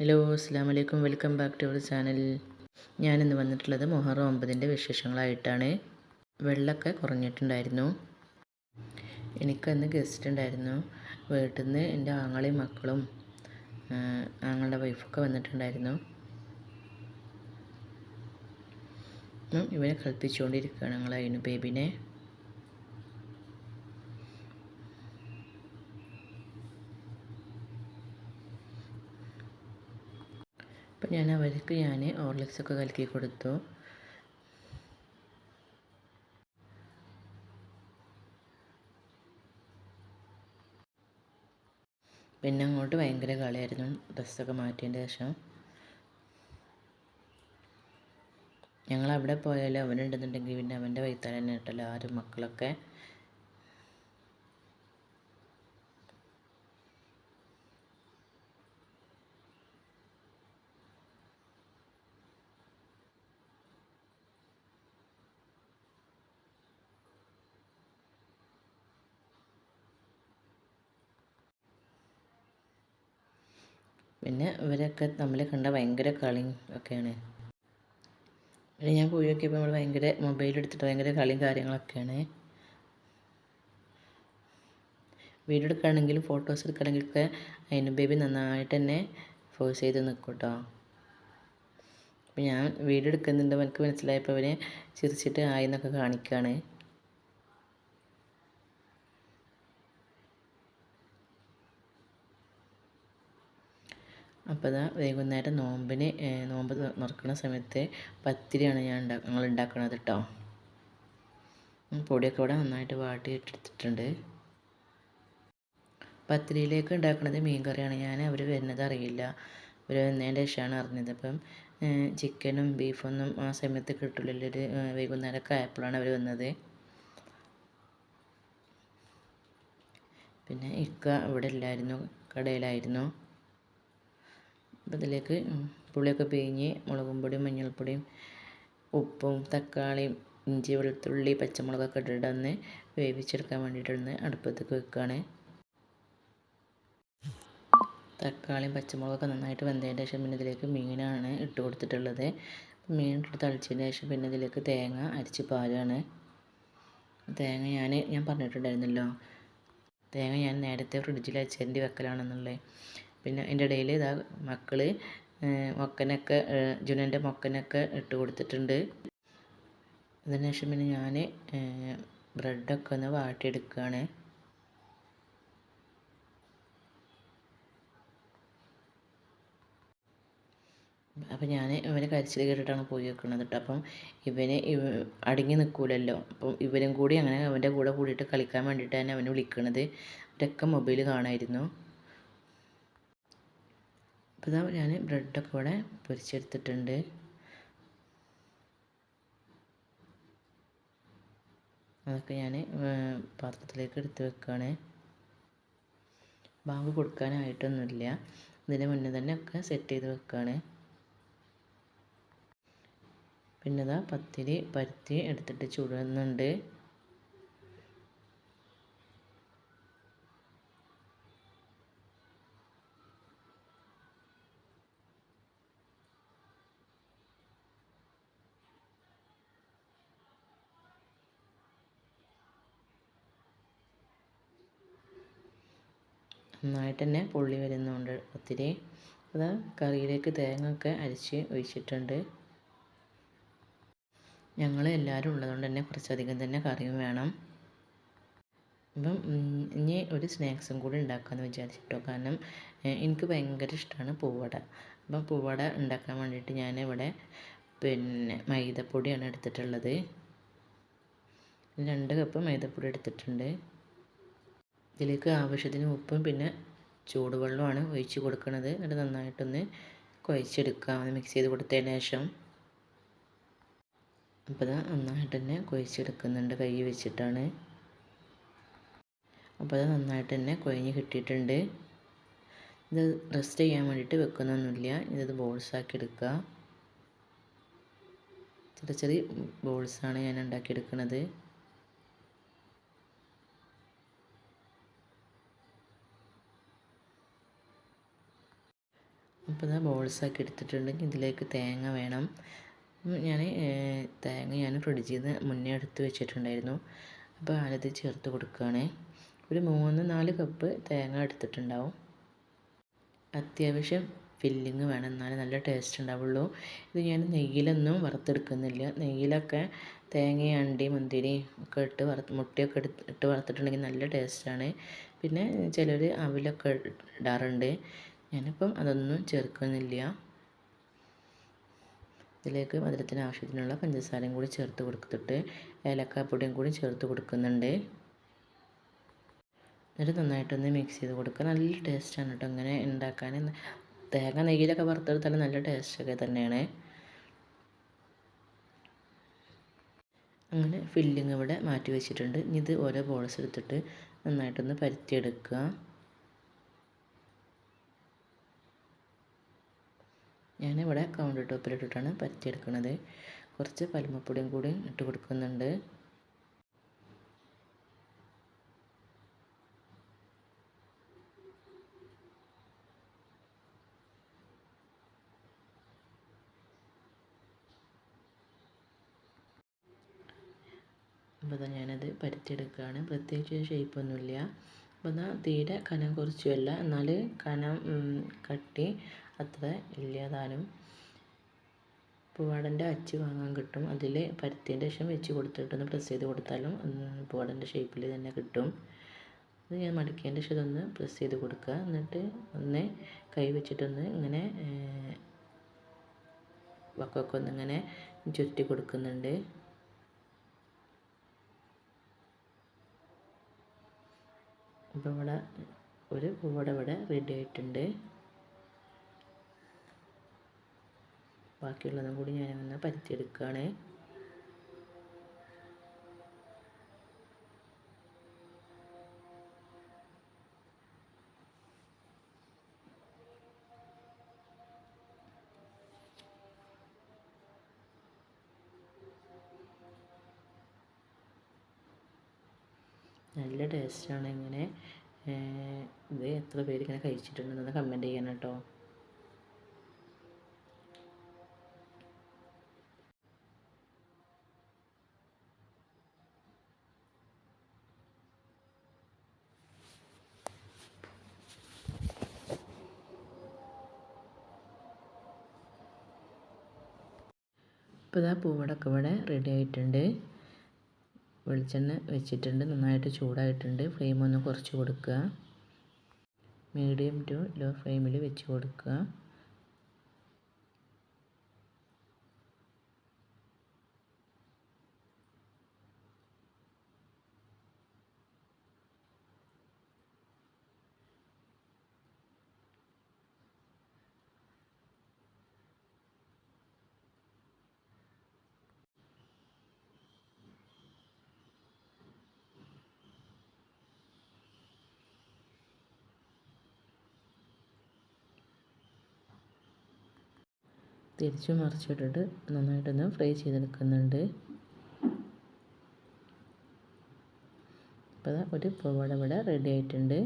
Hello അസ്സാം വലൈക്കും welcome back to our channel. ഞാനിന്ന് വന്നിട്ടുള്ളത് മൊഹറം ഒമ്പതിന്റെ വിശേഷങ്ങളായിട്ടാണ്. വെള്ളമൊക്കെ കുറഞ്ഞിട്ടുണ്ടായിരുന്നു. എനിക്കന്ന് ഗസ്റ്റ് ഉണ്ടായിരുന്നു. വീട്ടിൽ നിന്ന് എന്റെ ആങ്ങളെയും മക്കളും ആങ്ങളുടെ വൈഫൊക്കെ വന്നിട്ടുണ്ടായിരുന്നു. ഇവനെ കളിപ്പിച്ചുകൊണ്ടിരിക്കുകയാണ് ഞങ്ങൾ അതിന് ബേബിനെ. അപ്പം ഞാൻ അവർക്ക് ഞാൻ ഓർലിക്സൊക്കെ കലക്കി കൊടുത്തു. പിന്നെ അങ്ങോട്ട് ഭയങ്കര കളിയായിരുന്നു. ഡ്രസ്സൊക്കെ മാറ്റിയതിന്റെ ശേഷം. ഞങ്ങൾ അവിടെ പോയാലും അവനുണ്ടെന്നുണ്ടെങ്കിൽ പിന്നെ അവന്റെ കേട്ടല്ലോ ആരും മക്കളൊക്കെ പിന്നെ ഇവരൊക്കെ തമ്മിൽ കണ്ട ഭയങ്കര കളിയും ഒക്കെയാണ്. പിന്നെ ഞാൻ പോയി നോക്കിയപ്പോൾ നമ്മൾ ഭയങ്കര മൊബൈൽ എടുത്തിട്ട് ഭയങ്കര കളിയും കാര്യങ്ങളൊക്കെയാണ്. വീഡിയോ എടുക്കുകയാണെങ്കിലും ഫോട്ടോസ് എടുക്കുകയാണെങ്കിലൊക്കെ അതിന് ബേബി നന്നായിട്ട് തന്നെ ഫോഴ്സ് ചെയ്ത് നിൽക്കും കേട്ടോ അപ്പോൾ ഞാൻ വീഡിയോ എടുക്കുന്നുണ്ട് എനിക്ക് മനസ്സിലായപ്പോൾ അവരെ ചിരിച്ചിട്ട് ആയി എന്നൊക്കെ കാണിക്കുകയാണ് അപ്പോൾ ഇതാ വൈകുന്നേരം നോമ്പിന് നോമ്പ് തുറക്കുന്ന സമയത്ത് പത്തിരിയാണ് ഞാൻ ഉണ്ടാ ഞങ്ങൾ ഉണ്ടാക്കുന്നത് കേട്ടോ പൊടിയൊക്കെ ഇവിടെ നന്നായിട്ട് വാട്ടി എടുത്തിട്ടുണ്ട് പത്തിരിയിലേക്ക് ഉണ്ടാക്കുന്നത് മീൻ കറിയാണ് ഞാൻ അവർ വരുന്നത് അറിയില്ല. അവർ വന്നതിന്റെ ശേഷമാണ് അറിഞ്ഞത്. അപ്പം ചിക്കനും ബീഫൊന്നും ആ സമയത്ത് കിട്ടില്ലല്ലോ ഒരു വൈകുന്നേരമൊക്കെ ആയപ്പോഴാണ് അവർ വന്നത്. പിന്നെ ഇക്ക ഇവിടെ ഇല്ലായിരുന്നു കടയിലായിരുന്നു. അപ്പോൾ ഇതിലേക്ക് പുളിയൊക്കെ പിഴിഞ്ഞ് മുളകും പൊടിയും മഞ്ഞൾപ്പൊടിയും ഉപ്പും തക്കാളിയും ഇഞ്ചി വെളുത്തുള്ളി പച്ചമുളകൊക്കെ ഇട്ടിട്ടൊന്ന് വേവിച്ചെടുക്കാൻ വേണ്ടിയിട്ടൊന്ന് അടുപ്പത്തേക്ക് വെക്കുകയാണ് തക്കാളിയും പച്ചമുളകൊക്കെ നന്നായിട്ട് വെന്തതിന്റെ ശേഷം പിന്നെ ഇതിലേക്ക് മീനാണ് ഇട്ട് കൊടുത്തിട്ടുള്ളത്. മീൻ ഇട്ട് തളിച്ചതിന് ശേഷം പിന്നെ ഇതിലേക്ക് തേങ്ങ അരിച്ച് പാലാണ് തേങ്ങ ഞാൻ ഞാൻ പറഞ്ഞിട്ടുണ്ടായിരുന്നല്ലോ തേങ്ങ ഞാൻ നേരത്തെ ഫ്രിഡ്ജിൽ വെച്ചേണ്ടി വെക്കലാണെന്നുള്ളത്. പിന്നെ അതിന്റെ ഇടയിൽ ഇതാ മക്കൾ മൊക്കനൊക്കെ ജുനന്റെ മൊക്കനൊക്കെ ഇട്ട് കൊടുത്തിട്ടുണ്ട്. അതിന് ശേഷം പിന്നെ ഞാൻ ബ്രെഡൊക്കെ ഒന്ന് വാട്ടിയെടുക്കുകയാണ് അപ്പം ഞാൻ ഇവനെ കരിച്ചിൽ കേട്ടിട്ടാണ് പോയി വെക്കുന്നത് കേട്ടോ അപ്പം ഇവന് അടങ്ങി നിൽക്കൂലല്ലോ അപ്പം ഇവരും കൂടി അങ്ങനെ അവന്റെ കൂടെ കൂടിയിട്ട് കളിക്കാൻ വേണ്ടിയിട്ടാണ് അവനെ വിളിക്കണത്. അവരൊക്കെ മൊബൈൽ കാണായിരുന്നു. അപ്പോൾ ഇതാ ഞാൻ ബ്രെഡൊക്കെ ഇവിടെ പൊരിച്ചെടുത്തിട്ടുണ്ട്. അതൊക്കെ ഞാൻ പാത്രത്തിലേക്ക് എടുത്ത് വെക്കുകയാണ് ബാങ്ക് കൊടുക്കാനായിട്ടൊന്നുമില്ല. ഇതിന് മുന്നേ തന്നെ ഒക്കെ സെറ്റ് ചെയ്ത് വെക്കുകയാണ് പിന്നെ ഇതാ പത്തിരി പരുത്തി എടുത്തിട്ട് ചുടുന്നുണ്ട്. നന്നായിട്ട് തന്നെ പൊള്ളി വരുന്നുണ്ട് ഒത്തിരി. അത് കറിയിലേക്ക് തേങ്ങ ഒക്കെ അരിച്ച് ഒഴിച്ചിട്ടുണ്ട്. ഞങ്ങൾ എല്ലാവരും ഉള്ളതുകൊണ്ട് തന്നെ കുറച്ചധികം തന്നെ കറിയും വേണം. അപ്പം ഇനി ഒരു സ്നാക്സും കൂടി ഉണ്ടാക്കാമെന്ന് വിചാരിച്ചിട്ടോ. കാരണം എനിക്ക് ഭയങ്കര ഇഷ്ടമാണ് പൂവട. അപ്പം പൂവട ഉണ്ടാക്കാൻ വേണ്ടിയിട്ട് ഞാനിവിടെ പിന്നെ മൈദപ്പൊടിയാണ് എടുത്തിട്ടുള്ളത്. രണ്ട് കപ്പ് മൈദപ്പൊടി എടുത്തിട്ടുണ്ട്. ഇതിലേക്ക് ആവശ്യത്തിന് ഉപ്പും പിന്നെ ചൂടുവെള്ളമാണ് ഒഴിച്ച് കൊടുക്കുന്നത് എന്നിട്ട് നന്നായിട്ടൊന്ന് കുഴച്ചെടുക്കാം. മിക്സ് ചെയ്ത് കൊടുത്തതിന് ശേഷം. അപ്പോൾ അത് നന്നായിട്ട് തന്നെ കുഴച്ചെടുക്കുന്നുണ്ട്. കൈ വെച്ചിട്ടാണ്. അപ്പോൾ അത് നന്നായിട്ട് തന്നെ കുഴഞ്ഞ് കിട്ടിയിട്ടുണ്ട്. ഇത് റെസ്റ്റ് ചെയ്യാൻ വേണ്ടിയിട്ട് വെക്കുന്നൊന്നുമില്ല. ഇത് ബോൾസാക്കി എടുക്കുക ചെറിയ ചെറിയ ബോൾസാണ് ഞാൻ ഉണ്ടാക്കിയെടുക്കുന്നത് അപ്പോൾ ഇതാ ബോൾസാക്കി എടുത്തിട്ടുണ്ടെങ്കിൽ ഇതിലേക്ക് തേങ്ങ വേണം. ഞാൻ തേങ്ങ ഞാൻ ഫ്രിഡ്ജിൽ നിന്ന് മുന്നേ എടുത്ത് വെച്ചിട്ടുണ്ടായിരുന്നു. അപ്പോൾ ആരത് ചേർത്ത് കൊടുക്കുകയാണ്. ഒരു മൂന്ന് നാല് കപ്പ് തേങ്ങ എടുത്തിട്ടുണ്ടാവും. അത്യാവശ്യം ഫില്ലിങ് വേണം. എന്നാലേ നല്ല ടേസ്റ്റ് ഉണ്ടാവുള്ളൂ. ഇത് ഞാൻ നെയ്യിലൊന്നും വറുത്തെടുക്കുന്നില്ല. നെയ്യിലൊക്കെ തേങ്ങയും അണ്ടി മുന്തിരി ഒക്കെ ഇട്ട് വറുത്ത് മുട്ടയൊക്കെ ഇട്ട് വറുത്തിട്ടുണ്ടെങ്കിൽ നല്ല ടേസ്റ്റാണ് പിന്നെ ചിലർ അവിലൊക്കെ ഇടാറുണ്ട്. ഞാനിപ്പം അതൊന്നും ചേർക്കുന്നില്ല. ഇതിലേക്ക് മധുരത്തിന് ആവശ്യത്തിനുള്ള പഞ്ചസാരയും കൂടി ചേർത്ത് കൊടുത്തിട്ട് ഏലക്കാപ്പൊടിയും കൂടി ചേർത്ത് കൊടുക്കുന്നുണ്ട്. എന്നിട്ട് നന്നായിട്ടൊന്ന് മിക്സ് ചെയ്ത് കൊടുക്കുക. നല്ല ടേസ്റ്റാണ് കേട്ടോ ഇങ്ങനെ ഉണ്ടാക്കാൻ. തേങ്ങ നെയ്യിലൊക്കെ വറുത്തെടുത്താൽ നല്ല ടേസ്റ്റൊക്കെ തന്നെയാണ്. അങ്ങനെ ഫില്ലിങ് ഇവിടെ മാറ്റി വെച്ചിട്ടുണ്ട്. ഇനി ഇത് ഓരോ ബോൾസ് എടുത്തിട്ട് നന്നായിട്ടൊന്ന് പരത്തിയെടുക്കുക. ഞാനിവിടെ കൗണ്ടർ ടോപ്പിലിട്ടിട്ടാണ് പരത്തിയെടുക്കുന്നത് കുറച്ച് പലുമപ്പൊടിയും കൂടി ഇട്ട് കൊടുക്കുന്നുണ്ട്. അപ്പോൾ ഞാനത് പരത്തിയെടുക്കുകയാണ്. പ്രത്യേകിച്ച് ഷേപ്പൊന്നുമില്ല അപ്പോൾ എന്നാൽ തീരെ കനം കുറച്ചുമല്ല. എന്നാൽ കനം കട്ടി അത്ര ഇല്ലാതാനും പൂവാടന്റെ അച്ച് വാങ്ങാൻ കിട്ടും. അതിൽ പരുത്തിന്റെ ശേഷം വെച്ച് കൊടുത്തിട്ടൊന്ന് പ്രസ് ചെയ്ത് കൊടുത്താലും പൂവാടന്റെ ഷേപ്പിൽ തന്നെ കിട്ടും. അത് ഞാൻ മടക്കിയതിന്റെ ശേഷം ഒന്ന് പ്രസ് ചെയ്ത് കൊടുക്കുക. എന്നിട്ട് ഒന്ന് കൈ വെച്ചിട്ടൊന്ന് ഇങ്ങനെ വക്കൊക്കെ ഒന്നിങ്ങനെ ചുറ്റി കൊടുക്കുന്നുണ്ട്. അപ്പോൾ ഇവിടെ ഒരു പൂവട ഇവിടെ റെഡി ആയിട്ടുണ്ട്. ബാക്കിയുള്ളതും കൂടി ഞാൻ ഞാനൊന്ന് പരത്തിയെടുക്കുകയാണ്. നല്ല ടേസ്റ്റാണ് ഇങ്ങനെ. ഇത് എത്ര പേര് ഇങ്ങനെ കഴിച്ചിട്ടുണ്ടെന്ന് കമന്റ് ചെയ്യണം കേട്ടോ. ഇപ്പോൾ ഇതാ പൂവടൊക്കെ ഇവിടെ റെഡി ആയിട്ടുണ്ട്. വെളിച്ചെണ്ണ വെച്ചിട്ടുണ്ട്. നന്നായിട്ട് ചൂടായിട്ടുണ്ട്. ഫ്ലെയിം ഒന്ന് കുറച്ച് കൊടുക്കുക. മീഡിയം ടു ലോ ഫ്ലെയിമിൽ വെച്ച് കൊടുക്കുക. തിരിച്ചു മറിച്ചിട്ടിട്ട് നന്നായിട്ടൊന്ന് ഫ്രൈ ചെയ്തെടുക്കുന്നുണ്ട്. അപ്പോൾ ഒരു പവാട ഇവിടെ റെഡി ആയിട്ടുണ്ട്.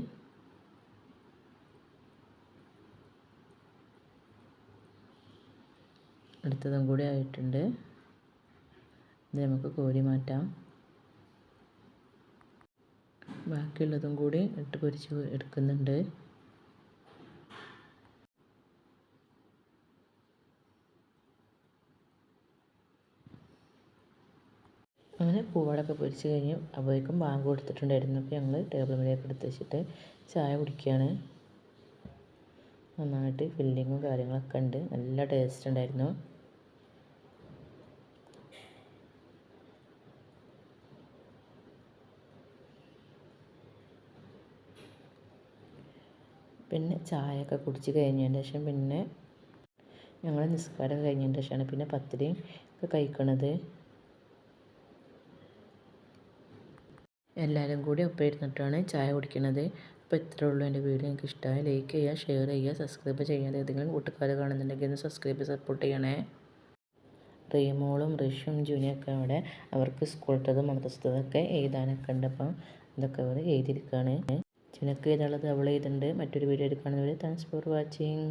അടുത്തതും കൂടി ആയിട്ടുണ്ട്. ഇത് നമുക്ക് കോരി മാറ്റാം. ബാക്കിയുള്ളതും കൂടി ഇട്ട് പൊരിച്ച് എടുക്കുന്നുണ്ട് അങ്ങനെ പൂവാടൊക്കെ പൊരിച്ച് കഴിഞ്ഞ് അപ്പോഴേക്കും ബാങ്ക് കൊടുത്തിട്ടുണ്ടായിരുന്നു. അപ്പോൾ ഞങ്ങൾ ടേബിൾ മേലേക്ക് എടുത്ത് വെച്ചിട്ട് ചായ കുടിക്കുകയാണ്. നന്നായിട്ട് ഫില്ലിങ്ങും കാര്യങ്ങളൊക്കെ ഉണ്ട്. നല്ല ടേസ്റ്റ് ഉണ്ടായിരുന്നു. പിന്നെ ചായയൊക്കെ കുടിച്ച് കഴിഞ്ഞതിന് ശേഷം പിന്നെ ഞങ്ങൾ നിസ്കാരം കഴിഞ്ഞതിന് ശേഷമാണ് പിന്നെ പത്തിരിയും ഒക്കെ കഴിക്കണത്. എല്ലാവരും കൂടി ഒപ്പം ഇരുന്നിട്ടാണ് ചായ കുടിക്കുന്നത് അപ്പോൾ ഇത്രേ ഉള്ളൂ എന്റെ വീഡിയോ. നിങ്ങൾക്ക് ഇഷ്ടമായി ലൈക്ക് ചെയ്യുക ഷെയർ ചെയ്യുക സബ്സ്ക്രൈബ് ചെയ്യാതെ ഏതെങ്കിലും കൂട്ടുകാർ കാണുന്നുണ്ടെങ്കിൽ ഒന്ന് സബ്സ്ക്രൈബ് സപ്പോർട്ട് ചെയ്യണേ. റീമോളും റിഷും ജൂനിയൊക്കെ അവിടെ അവർക്ക് സ്കൂൾ മദ്രസത്തതൊക്കെ എഴുതാനൊക്കെ ഉണ്ട് അപ്പം ഇതൊക്കെ അവർ എഴുതിയിരിക്കുകയാണ് ജുനക്ക് എഴുതാനുള്ളത് അവൾ എഴുതുന്നുണ്ട്. മറ്റൊരു വീഡിയോ എടുക്കുകയാണെങ്കിൽ താങ്ക്സ് ഫോർ വാച്ചിങ്.